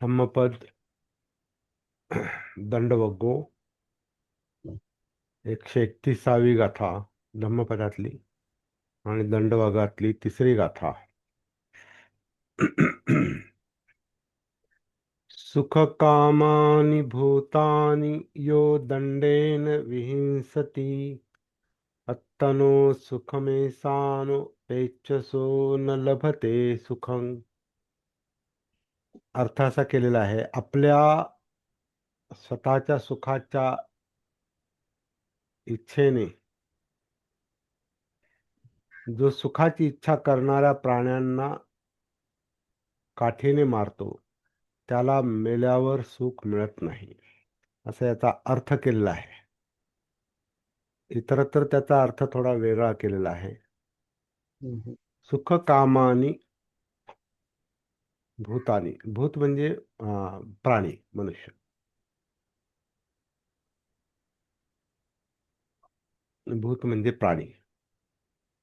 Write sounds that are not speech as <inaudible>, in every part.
धम्मपद दंडवगो एकशे एकतीसावी गाथा धम्मपदातली आणि दंडवगातली तिसरी गाथा सुखकामानि भूतानि यो दंडेन विहिंसति अत्तनो सुखमेसानो पेचसो न लभते सुखं अर्थ असा केलेला आहे. आपल्या स्वतःच्या सुखाच्या इच्छेने जो सुखाची इच्छा करणाऱ्या प्राण्यांना काठीने मारतो त्याला मेल्यावर सुख मिळत नाही असा याचा अर्थ केलेला आहे. इतरत्र त्याचा अर्थ थोडा वेगळा केलेला आहे. सुख कामानी भूतानी, भूत म्हणजे प्राणी, मनुष्य. भूत म्हणजे प्राणी.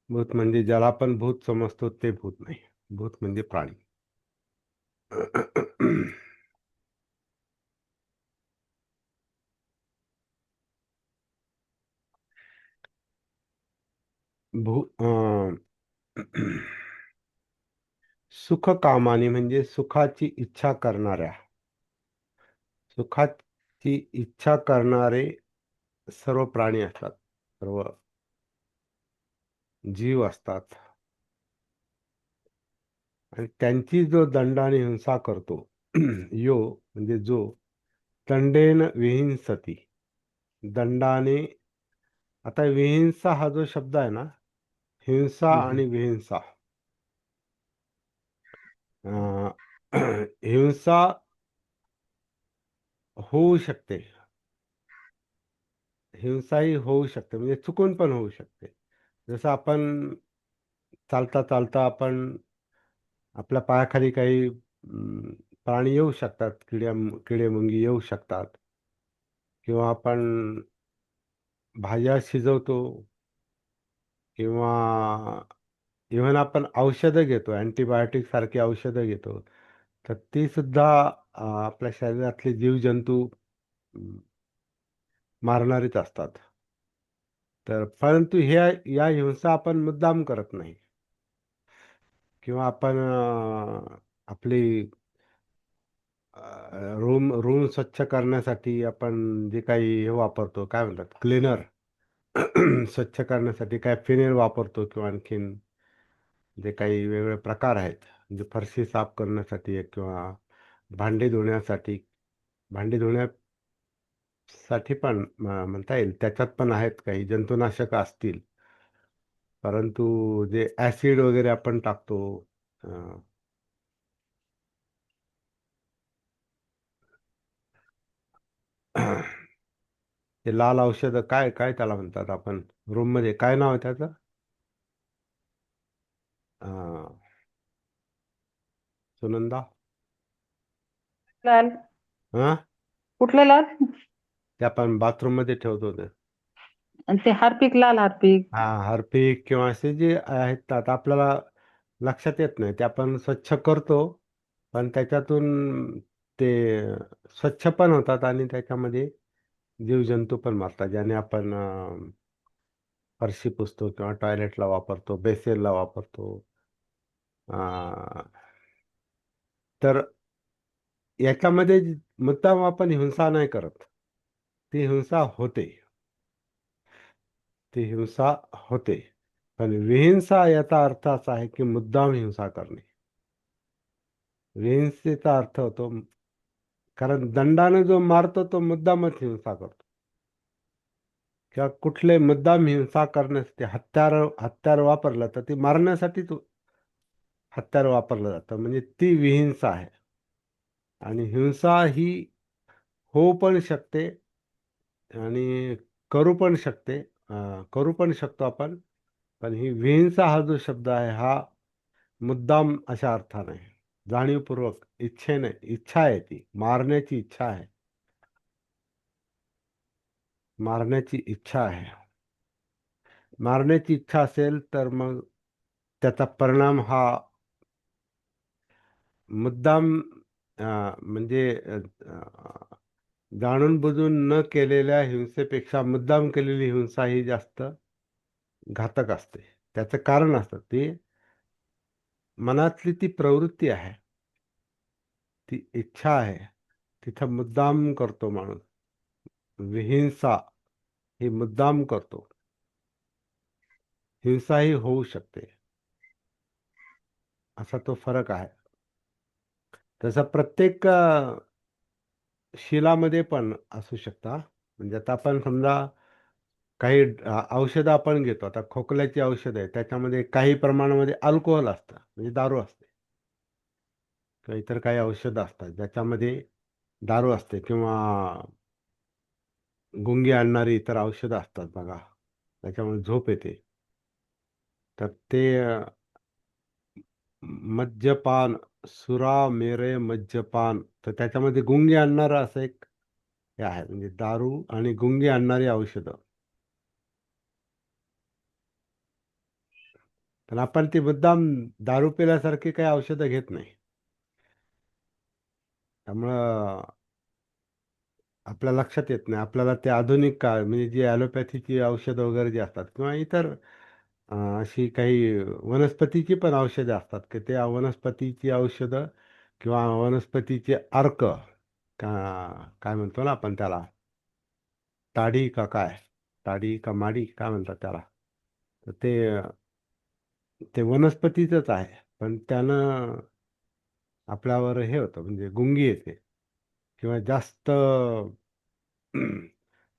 भूत म्हणजे ज्याला आपण भूत समजतो, ते भूत नाही. भूत म्हणजे प्राणी. भू सुख कामाने म्हणजे सुखाची इच्छा करणाऱ्या. सुखाची इच्छा करणारे सर्व प्राणी असतात. सर्व जीव असतात. आणि त्यांची जो दंडाने हिंसा करतो यो म्हणजे जो दंडेन विहिंसती. दंडाने आता विहिंसा हा जो शब्द आहे ना हिंसा आणि विहिंसा. <clears throat> हिंसा होऊ शकते. हिंसाही होऊ शकते म्हणजे चुकून पण होऊ शकते. जसं आपण चालता चालता आपण आपल्या पायाखाली काही प्राणी येऊ शकतात किड्या किडेमुंगी येऊ शकतात. किंवा आपण भाज्या शिजवतो किंवा इव्हन आपण औषधं घेतो अँटीबायोटिक सारखी औषधं घेतो तर ती सुद्धा आपल्या शरीरातले जीवजंतू मारणारीच असतात. तर परंतु ह्या या हिंसा आपण मुद्दाम करत नाही. किंवा आपण आपली रूम रूम स्वच्छ करण्यासाठी आपण जे काही हे वापरतो काय म्हणतात क्लीनर <clears throat> स्वच्छ करण्यासाठी काय फिनेल वापरतो किंवा आणखीन जे काही वेगवेगळे प्रकार आहेत म्हणजे फरशी साफ करण्यासाठी किंवा भांडी धुण्यासाठी भांडी धुण्यासाठी पण म्हणता येईल त्याच्यात पण आहेत काही जंतुनाशक असतील. परंतु जे ॲसिड वगैरे आपण टाकतो ते लाल औषध काय काय त्याला म्हणतात आपण? रूममध्ये काय नाव आहे त्याचं? सुनंदा लाल हा कुठलं लाल ते आपण बाथरूममध्ये ठेवतो ते आणि ते हार्पिक लाल हार्पिक हा हार्पिक किंवा असे जे आहेत आता आपल्याला लक्षात येत नाही ते आपण स्वच्छ करतो पण त्याच्यातून ते स्वच्छ पण होतात आणि त्याच्यामध्ये जीवजंतू पण मारतात ज्याने आपण फरशी पुसतो किंवा टॉयलेटला वापरतो बेसेलला वापरतो तर याच्यामध्ये मुद्दाम आपण हिंसा नाही करत. ती हिंसा होते. ती हिंसा होते. पण विहिंसा याचा अर्थ असा आहे की मुद्दाम हिंसा करणे. विहिंसेचा अर्थ होतो कारण दंडाने जो मारतो तो मुद्दामच हिंसा करतो. किंवा कुठले मुद्दाम हिंसा करण्यासाठी हत्यार हत्यार वापरलं तर ती मारण्यासाठी तो हत्यार वापरलं जातं. म्हणजे ती विहिंसा आहे. आणि हिंसा ही होऊ पण शकते आणि करू पण शकते. करू पण शकतो आपण पण ही विहिंसा हा जो शब्द आहे हा मुद्दाम अशा अर्थाने जाणीवपूर्वक इच्छेने इच्छा आहे ती मारण्याची इच्छा आहे. मारण्याची इच्छा आहे. मारण्याची इच्छा असेल तर मग त्याचा परिणाम हा मुद्दाम अं, म्हणजे जाणून बुजून न केलेल्या हिंसेपेक्षा मुद्दाम केलेली हिंसा ही जास्त घातक असते. त्याचं कारण असतं ती मनातली ती प्रवृत्ती आहे. ती इच्छा आहे. तिथं मुद्दाम करतो माणूस. विहिंसा ही मुद्दाम करतो. हिंसाही होऊ शकते. असा तो फरक आहे. तसा प्रत्येक शिलामध्ये पण असू शकता म्हणजे आता आपण समजा काही औषधं आपण घेतो. आता खोकल्याची औषध आहे त्याच्यामध्ये काही प्रमाणामध्ये अल्कोहोल असतं म्हणजे दारू असते. किंवा इतर काही औषधं असतात. ज्याच्यामध्ये दारू असते किंवा गुंगी आणणारी इतर औषधं असतात बघा. त्याच्यामुळे झोप येते. तर ते मद्यपान सुरा मेरे मद्यपान तर त्याच्यामध्ये गुंगी आणणारं असं एक हे आहे म्हणजे दारू आणि गुंगी आणणारी औषधं. पण आपण ती मुद्दाम दारू पिल्यासारखी काही औषधं घेत नाही. त्यामुळं आपल्या लक्षात येत नाही. आपल्याला ते आधुनिक काळ म्हणजे जी ॲलोपॅथीची औषधं वगैरे जी असतात किंवा इतर अशी काही वनस्पतीची पण औषधं असतात की त्या वनस्पतीची औषधं किंवा वनस्पतीचे अर्क का काय म्हणतो ना आपण त्याला? ताडी का काय? ताडी का माडी काय म्हणतात त्याला? तर ते ते वनस्पतीचंच आहे पण त्यानं आपल्यावर हे होतं म्हणजे गुंगी येते किंवा जास्त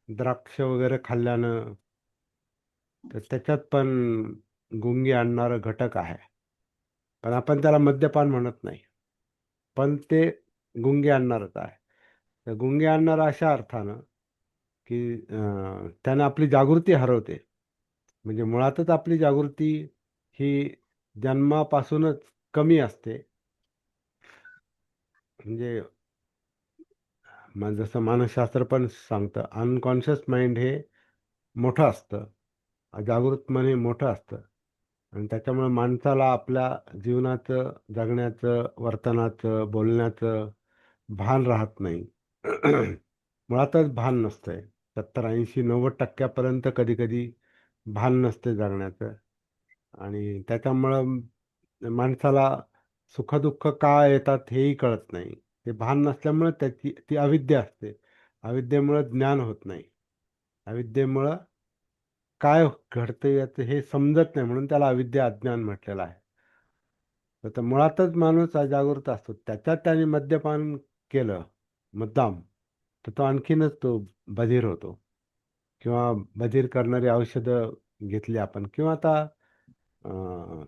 द्राक्ष वगैरे खाल्ल्यानं तर त्याच्यात पण गुंगी आणणारं घटक आहे. पण आपण त्याला मद्यपान म्हणत नाही. पण ते गुंगी आणणारच आहे. तर गुंगी आणणारं अशा अर्थानं की त्यानं आपली जागृती हरवते. म्हणजे मुळातच आपली जागृती ही जन्मापासूनच कमी असते. म्हणजे जसं मानसशास्त्र पण सांगतं अनकॉन्शियस माइंड हे मोठं असतं. जागृत मन हे मोठं असतं. आणि त्याच्यामुळे माणसाला आपल्या जीवनाचं जगण्याचं वर्तनाचं बोलण्याचं भान राहत नाही. <clears throat> मुळातच भान नसतंय. सत्तर ऐंशी नव्वद टक्क्यापर्यंत कधी कधी भान नसते जगण्याचं. आणि त्याच्यामुळं माणसाला सुखदुःख का येतात हेही कळत नाही. ते भान नसल्यामुळं त्याची ती अविद्या असते. अविद्येमुळं ज्ञान होत नाही. अविद्येमुळं काय घडतं याचं हे समजत नाही म्हणून त्याला अविद्या अज्ञान म्हटलेलं आहे. तर मुळातच माणूस अजागृत असतो. त्याच्यात त्याने मद्यपान केलं मुद्दाम तर तो आणखीनच तो बधीर होतो. किंवा बधीर करणारी औषधं घेतली आपण. किंवा आता अं,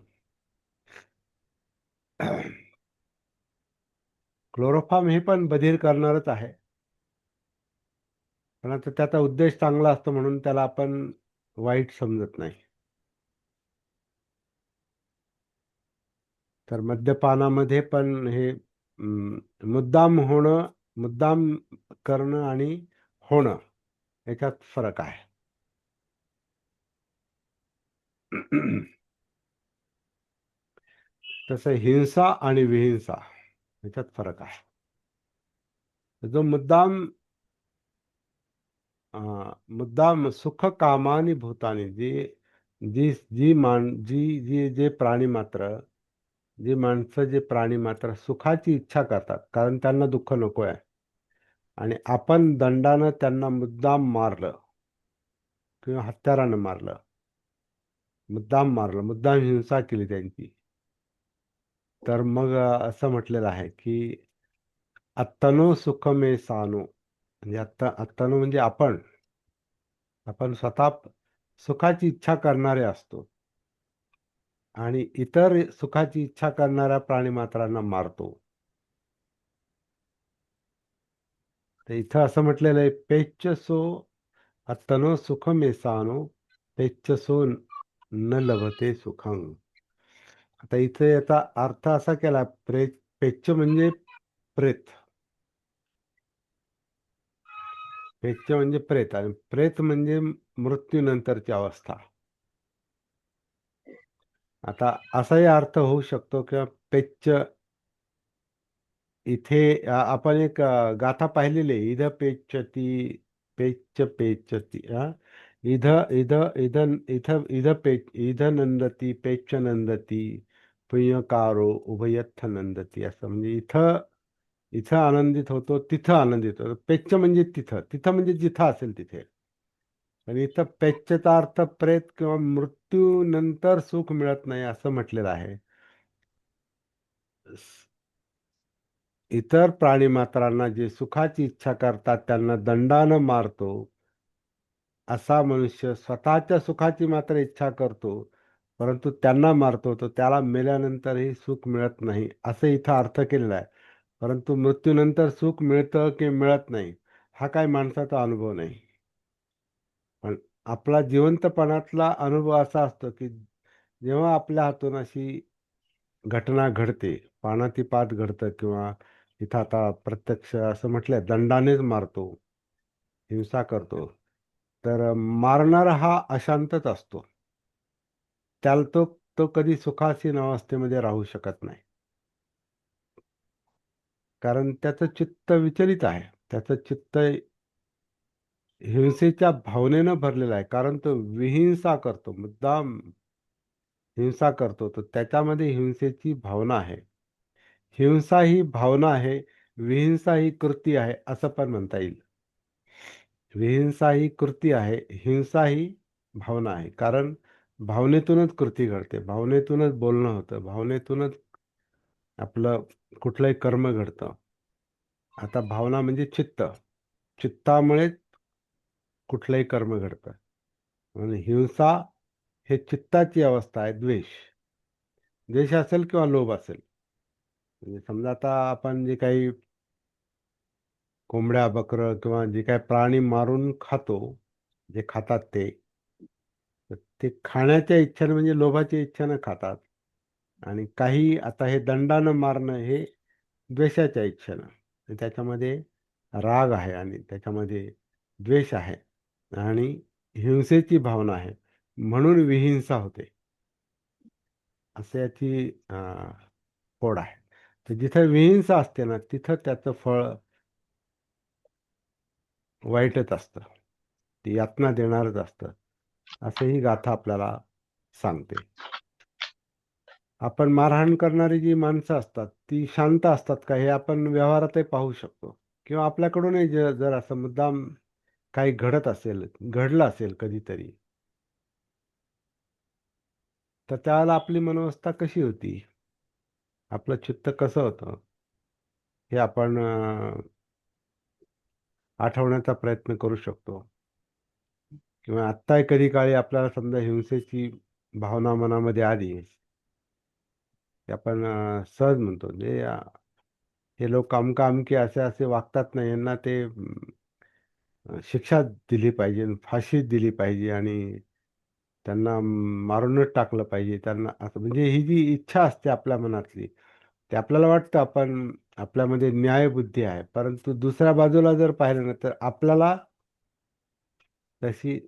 हे पण बधीर करणारच आहे. पण आता त्याचा उद्देश चांगला असतो म्हणून त्याला आपण वाईट समजत नाही. तर मद्यपानामध्ये पण हे मुद्दाम होणं मुद्दाम करणं आणि होणं याच्यात फरक आहे. तसं हिंसा आणि विहिंसा याच्यात फरक आहे. जो मुद्दाम मुद्दाम सुख कामानी भूतानी जी जी जी मान जी जी जे प्राणी मात्र जी माणसं जे प्राणी मात्र सुखाची इच्छा करतात कारण त्यांना दुःख नको आहे आणि आपण दंडानं त्यांना मुद्दाम मारलं किंवा हत्यारानं मारलं मुद्दाम मारलं मुद्दाम हिंसा केली त्यांची. तर मग असं म्हटलेलं आहे की अत्तनो सुखमे सानू सानो म्हणजे आत्ता अत्तनो म्हणजे आपण आपण स्वतः सुखाची इच्छा करणारे असतो. आणि इतर सुखाची इच्छा करणाऱ्या प्राणीमात्रांना मारतो. तर इथं असं म्हटलेलं आहे पेच्चसो अत्तनो सुख मेसानो पेच्चसो न लभते सुखं. आता इथे याचा अर्थ असा केला प्रे पेच्च म्हणजे प्रेत. पेच्च म्हणजे प्रेत आणि प्रेत म्हणजे मृत्यूनंतरची अवस्था. आता असाही अर्थ होऊ शकतो किंवा पेच्च इथे आपण एक गाथा पाहिलेली आहे, इध पेचती पेच पेचती हा इध इध इध, इथ, इध पेच इध नंदती पेच नंदती, पुण्यकारो उभयत्थ नंदती, असं म्हणजे इथं इथं आनंदित होतो तिथं आनंदित होतो. पेच्च म्हणजे तिथं तिथं म्हणजे जिथं असेल तिथे. आणि इथं पेच्चचा अर्थ प्रेत किंवा मृत्यू नंतर सुख मिळत नाही असं म्हटलेलं आहे. इतर प्राणी मात्रांना जे सुखाची इच्छा करतात त्यांना दंडानं मारतो. असा मनुष्य स्वतःच्या सुखाची मात्र इच्छा करतो परंतु त्यांना मारतो तो त्याला मेल्यानंतरही सुख मिळत नाही असं इथं अर्थ केलेला आहे. परंतु मृत्यूनंतर सुख मिळतं की मिळत नाही हा काय माणसाचा अनुभव नाही. पण आपला जिवंतपणातला अनुभव असा असतो की जेव्हा आपल्या हातून अशी घटना घडते पानातिपात घडतं किंवा इथं आता प्रत्यक्ष असं म्हटलंय दंडानेच मारतो हिंसा करतो तर मारणारा हा अशांतच असतो. त्याला तो तो कधी सुखासीन अवस्थेमध्ये राहू शकत नाही. कारण त्याचं चित्त विचलित आहे. त्याचं चित्त हिंसेच्या भावनेनं भरलेलं आहे. कारण तो विहिंसा करतो. मुद्दाम हिंसा करतो. तर त्याच्यामध्ये हिंसेची भावना आहे. हिंसा ही भावना आहे. विहिंसा ही कृती आहे असं पण म्हणता येईल. विहिंसा ही कृती आहे. हिंसा ही भावना आहे. कारण भावनेतूनच कृती घडते. भावनेतूनच बोलणं होतं. भावनेतूनच आपलं कुठलंही कर्म घडतं. आता भावना म्हणजे चित्त. चित्तामुळेच कुठलंही कर्म घडतं. आणि हिंसा हे चित्ताची अवस्था आहे द्वेष. द्वेष असेल किंवा लोभ असेल. म्हणजे समजा आता आपण जे काही कोंबड्या बकरं किंवा जे काही प्राणी मारून खातो जे खातात ते ते खाण्याच्या इच्छेनं म्हणजे लोभाच्या इच्छेनं खातात. आणि काही आता हे दंडानं मारणं हे द्वेषाच्या इच्छेनं. त्याच्यामध्ये राग आहे आणि त्याच्यामध्ये द्वेष आहे आणि हिंसेची भावना आहे. म्हणून विहिंसा होते. असं याची फोड आहे. तर जिथं विहिंसा असते ना तिथं त्याचं फळ वाईटच असतं. ते यातना देणारच असतं. असं ही गाथा आपल्याला सांगते. आपण मारहाण करणारी जी माणसं असतात ती शांत असतात का? हे आपण व्यवहारातही पाहू शकतो. किंवा आपल्याकडूनही ज- जर असं मुद्दाम काही घडत असेल घडलं असेल कधीतरी तर त्यावेळेला आपली मनोवस्था कशी होती? आपलं चित्त कसं होतं? हे आपण आठवण्याचा प्रयत्न करू शकतो. किंवा आत्ताही कधी काळी आपल्याला समजा हिंसेची भावना मनामध्ये आली आपण सहज म्हणतो. म्हणजे हे लोक अमका अमके असे असे वागतात ना यांना ते शिक्षा दिली पाहिजे फाशी दिली पाहिजे आणि त्यांना मारूनच टाकलं पाहिजे. त्यांना असं म्हणजे ही जी इच्छा असते आपल्या मनातली ते आपल्याला वाटतं आपण आपल्यामध्ये न्यायबुद्धी आहे. परंतु दुसऱ्या बाजूला जर पाहिलं ना तर आपल्याला तशी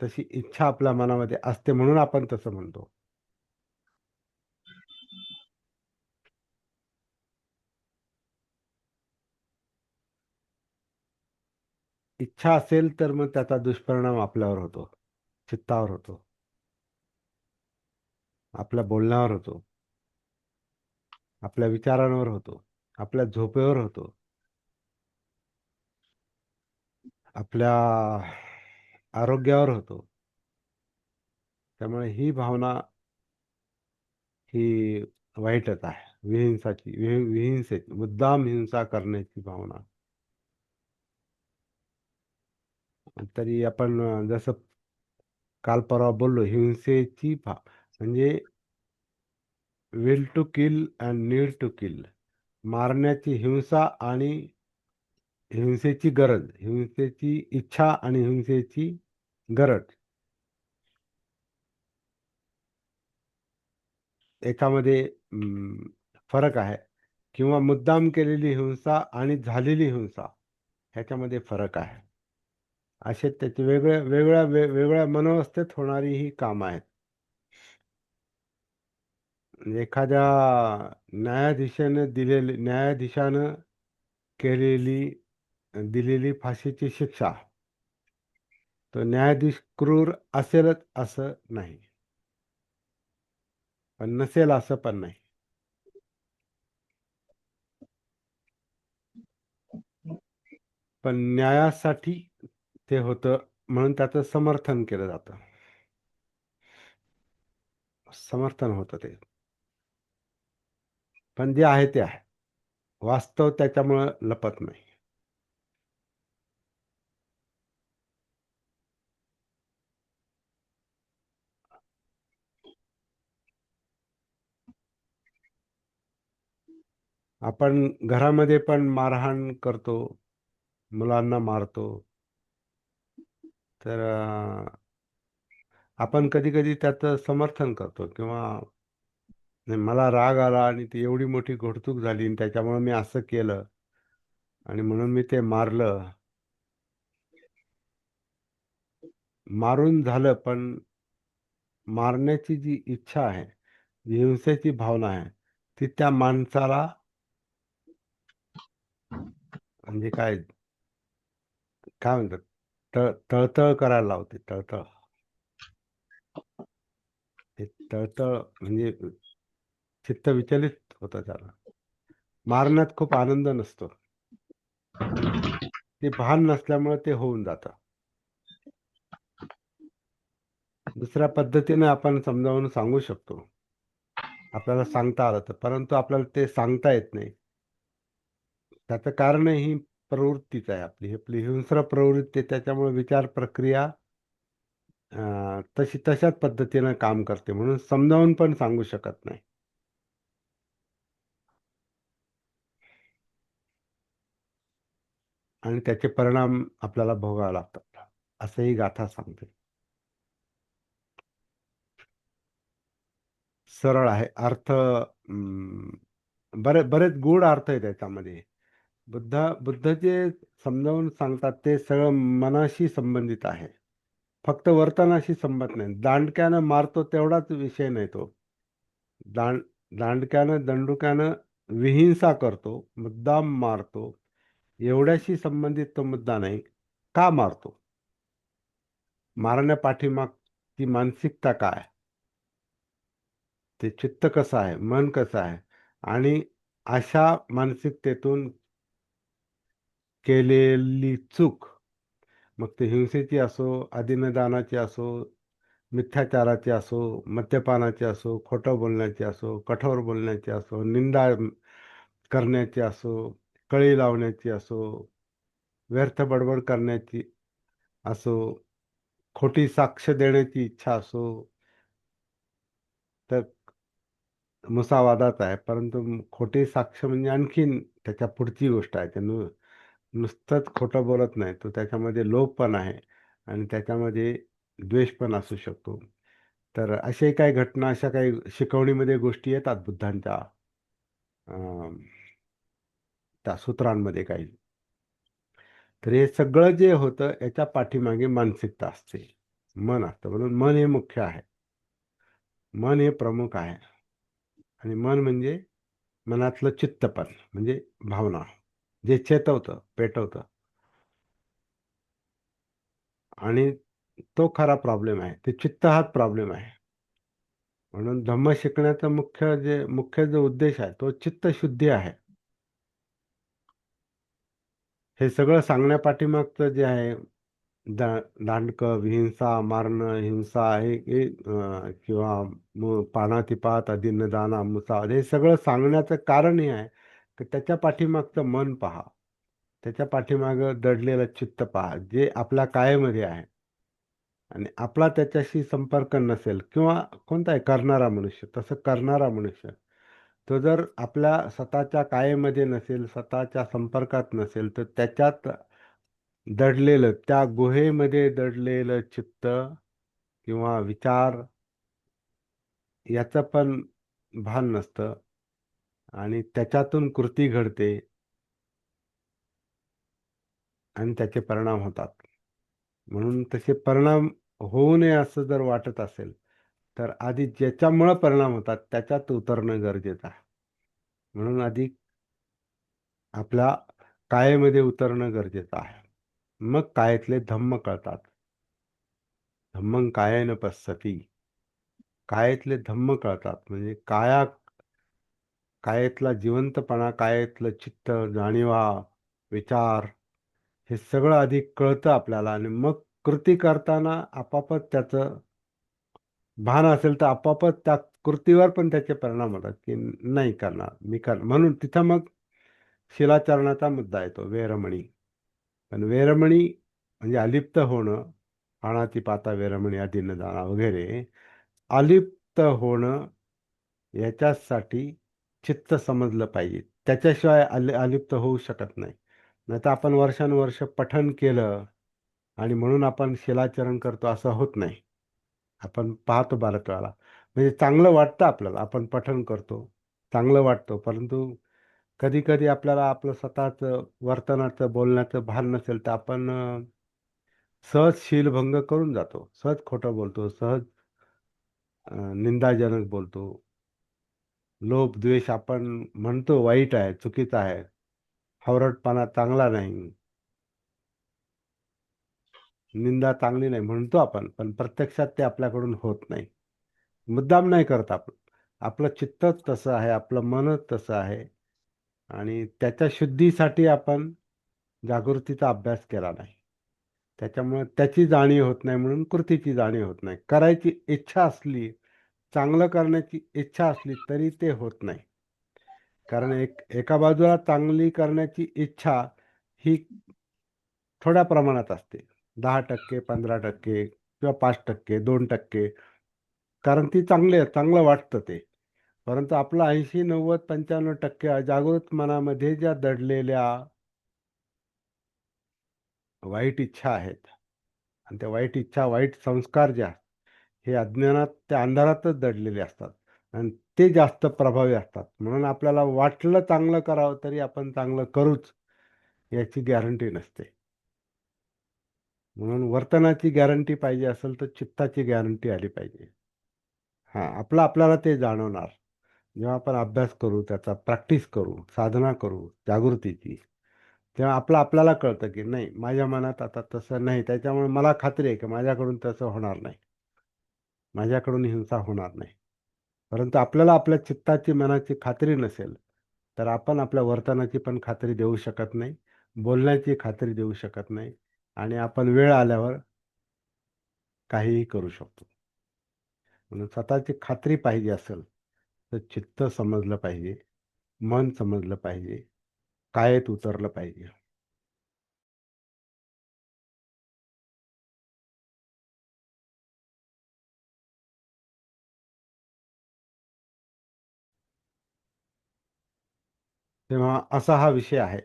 तशी इच्छा आपल्या मनामध्ये असते म्हणून आपण तसं म्हणतो. इच्छा असेल तर मग त्याचा दुष्परिणाम आपल्यावर होतो. चित्तावर होतो. आपल्या बोलण्यावर होतो. आपल्या विचारांवर होतो. आपल्या झोपेवर होतो. आपल्या आरोग्यावर होतो. त्यामुळे ही भावना ही वाईटच आहे. विहिंसाची विहिंसेची मुद्दाम हिंसा करण्याची भावना. तरी आपण जसं काल परवा बोललो हिंसेची भा म्हणजे will to kill and need to kill. मारण्याची हिंसा आणि हिंसेची गरज हिंसेची इच्छा आणि हिंसेची गरज. याच्यामध्ये फरक आहे. किंवा मुद्दाम केलेली हिंसा आणि झालेली हिंसा ह्याच्यामध्ये फरक आहे. असे त्याचे वेगळ्या वेगळ्या वे- वेगळ्या मनोवस्थेत होणारी ही कामं आहेत. एखाद्या न्यायाधीशाने दिलेली न्यायाधीशानं केलेली दिलेली फाशीची शिक्षा तो न्यायाधीश क्रूर असेलच असं नाही. पण नसेल असं पण नाही. पण न्यायासाठी ते होतं म्हणून त्याचं समर्थन केलं जातं. समर्थन होतं ते. पण जे आहे ते आहे. वास्तव त्याच्यामुळं लपत नाही. आपण घरामध्ये पण मारहाण करतो. मुलांना मारतो. तर आपण कधी कधी त्याचं समर्थन करतो किंवा मला राग आला आणि ती एवढी मोठी घोडतूक झाली आणि त्याच्यामुळे मी असं केलं आणि म्हणून मी ते मारलं. मारून झालं पण मारण्याची जी इच्छा आहे जी हिंसेची भावना आहे ती त्या माणसाला म्हणजे काय काय म्हणतात? तळ तळतळ करायला लावते तळतळ. ते तळतळ म्हणजे चित्त विचलित होतं त्याला. मारण्यात खूप आनंद नसतो. ते भान नसल्यामुळे ते होऊन जातं. दुसऱ्या पद्धतीने आपण समजावून सांगू शकतो. आपल्याला सांगता आलं तर परंतु आपल्याला ते सांगता येत नाही. त्याचं कारण ही प्रवृत्तीच आहे आपली. आपली हिंस्र प्रवृत्ती त्याच्यामुळे विचार प्रक्रिया तशी तशाच पद्धतीनं काम करते. म्हणून समजावून पण सांगू शकत नाही. आणि त्याचे परिणाम आपल्याला भोगावे लागतात. असं ही गाथा सांगते. सरळ आहे. अर्थ बरे बरेच गूढ अर्थ आहे त्याच्यामध्ये बुद्धा बुद्ध जे समजावून सांगतात ते सगळं मनाशी संबंधित आहे. फक्त वर्तनाशी संबंध नाही. दांडक्यानं मारतो तेवढाच विषय नाही तो. दांड दांडक्यानं दंडुक्यानं विहिंसा करतो मुद्दाम मारतो. एवढ्याशी संबंधित तो मुद्दा नाही. का मारतो? मारण्यापाठीमाग ती मानसिकता काय? ते चित्त कसं आहे? मन कसं आहे? आणि अशा मानसिकतेतून केलेली चूक. मग ते हिंसेची असो अदिनदानाची असो मिथ्याचाराची असो मद्यपानाची असो खोटं बोलण्याची असो कठोर बोलण्याची असो निंदा करण्याची असो कळी लावण्याची असो व्यर्थ बडबड करण्याची असो खोटी साक्ष देण्याची इच्छा असो तर मुसावादात आहे. परंतु खोटी साक्ष म्हणजे आणखीन त्याच्या पुढची गोष्ट आहे. त्यानं नुसतंच खोटं बोलत नाही. तो त्याच्यामध्ये लोभ पण आहे आणि त्याच्यामध्ये द्वेष पण असू शकतो. तर असे काही घटना अशा काही शिकवणीमध्ये गोष्टी येतात बुद्धांच्या त्या सूत्रांमध्ये काही. तर हे सगळं जे होतं याच्या पाठीमागे मानसिकता असते. मन असतं. म्हणून मन हे मुख्य आहे. मन हे प्रमुख आहे. आणि मन म्हणजे मनातलं चित्तपण म्हणजे भावना. जे चेतवतं पेटवतं. आणि तो खरा प्रॉब्लेम आहे. ते चित्त हाच प्रॉब्लेम आहे. म्हणून धम्म शिकण्याचा मुख्य जे मुख्य जो उद्देश आहे तो चित्त शुद्धी आहे. हे सगळं सांगण्यापाठीमागचं जे आहे दा दांडकं हिंसा मारणं हिंसा हे किंवा मु पानातिपात अदिन्नदाना हे सगळं सांगण्याचं कारण हे आहे. तर त्याच्या पाठीमागचं मन पहा. त्याच्या पाठीमागं दडलेलं चित्त पहा जे आपल्या कायेमध्ये आहे. आणि आपला त्याच्याशी संपर्क नसेल किंवा कोणता आहे? करणारा मनुष्य. तसं करणारा मनुष्य. तो जर आपल्या स्वतःच्या कायेमध्ये नसेल स्वतःच्या संपर्कात नसेल तर त्याच्यात दडलेलं त्या गुहेमध्ये दडलेलं चित्त किंवा विचार याचं पण भान नसतं. आणि त्याच्यातून कृती घडते. आणि त्याचे परिणाम होतात. म्हणून तसे परिणाम होऊ नये असं जर वाटत असेल तर आधी ज्याच्यामुळं परिणाम होतात त्याच्यात उतरणं गरजेचं आहे. म्हणून आधी आपल्या कायेमध्ये उतरणं गरजेचं आहे. मग कायेतले धम्म कळतात. धम्मं कायेनं पसती कायेतले धम्म कळतात. म्हणजे काया कायेतला जिवंतपणा कायेतलं चित्त जाणीवा विचार हे सगळं अधिक कळतं आपल्याला. आणि मग कृती करताना आपापच त्याचं भान असेल तर आपापच त्या कृतीवर पण त्याचे परिणाम होतात की नाही करणार मी करणार म्हणून तिथं मग शिलाचरणाचा मुद्दा येतो वेरमणी. पण वेरमणी म्हणजे अलिप्त होणं पाणाची पाता वेरमणी आधी न जाणं वगैरे अलिप्त होणं याच्यासाठी चित्त समजलं पाहिजे. त्याच्याशिवाय अल अलिप्त होऊ शकत नाही. नाही तर आपण वर्षानुवर्ष पठण केलं आणि म्हणून आपण शिलाचरण करतो असं होत नाही. आपण पाहतो बालकाला. म्हणजे चांगलं वाटतं आपल्याला. आपण पठण करतो. चांगलं वाटतो. परंतु कधी कधी आपल्याला आपलं स्वतःचं वर्तनाचं बोलण्याचं भान नसेल तर आपण सहज शीलभंग करून जातो. सहज खोटं बोलतो. सहज निंदाजनक बोलतो. लोभ द्वेष आपण म्हणतो वाईट आहे चुकीचा आहे. हावरटपणा चांगला नाही. निंदा चांगली नाही म्हणतो आपण पण प्रत्यक्षात ते आपल्याकडून होत नाही. मुद्दाम नाही करत आपण. आपलं चित्तच तसं आहे आपलं मनच तसं आहे. आणि त्याच्या शुद्धीसाठी आपण जागृतीचा अभ्यास केला नाही. त्याच्यामुळे त्याची जाणीव होत नाही म्हणून कृतीची जाणीव होत नाही. करायची इच्छा असली चांगलं करण्याची इच्छा असली तरी ते होत नाही. कारण एक एका बाजूला चांगली करण्याची इच्छा ही थोड्या प्रमाणात असते. दहा टक्के पंधरा टक्के किंवा पाच टक्के दोन टक्के. कारण ती चांगली चांगलं वाटतं ते. परंतु आपलं ऐंशी नव्वद पंच्याण्णव टक्के जागृत मनामध्ये ज्या दडलेल्या वाईट इच्छा आहेत आणि त्या वाईट इच्छा वाईट संस्कार ज्या हे अज्ञानात त्या अंधारातच दडलेले असतात. आणि ते जास्त प्रभावी असतात. म्हणून आपल्याला वाटलं चांगलं करावं तरी आपण चांगलं करूच याची गॅरंटी नसते. म्हणून वर्तनाची गॅरंटी पाहिजे असेल तर चित्ताची गॅरंटी आली पाहिजे. हां आपलं आपल्याला ते जाणवणार. जेव्हा आपण अभ्यास करू त्याचा प्रॅक्टिस करू साधना करू जागृतीची तेव्हा आपलं आपल्याला कळतं की नाही माझ्या मनात आता तसं नाही. त्याच्यामुळे मला खात्री आहे की माझ्याकडून तसं होणार नाही. माझ्याकडून हिंसा होणार नाही. परंतु आपल्याला आपल्या चित्ताची मनाची खात्री नसेल तर आपण आपल्या वर्तनाची पण खात्री देऊ शकत नाही बोलण्याची खात्री देऊ शकत नाही आणि आपण वेळ आल्यावर काहीही करू शकतो. म्हणून स्वतःची खात्री पाहिजे असेल तर चित्त समजलं पाहिजे मन समजलं पाहिजे कायेत उतरलं पाहिजे. तेव्हा असा हा विषय आहे.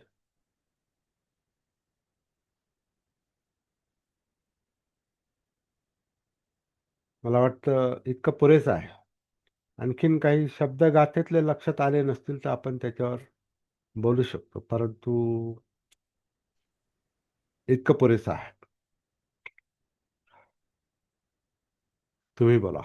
मला वाटतं इतकं पुरेसं आहे. आणखीन काही शब्द गाथेतले लक्षात आले नसतील तर आपण त्याच्यावर बोलू शकतो. परंतु इतकं पुरेसं आहे. तुम्ही बोला.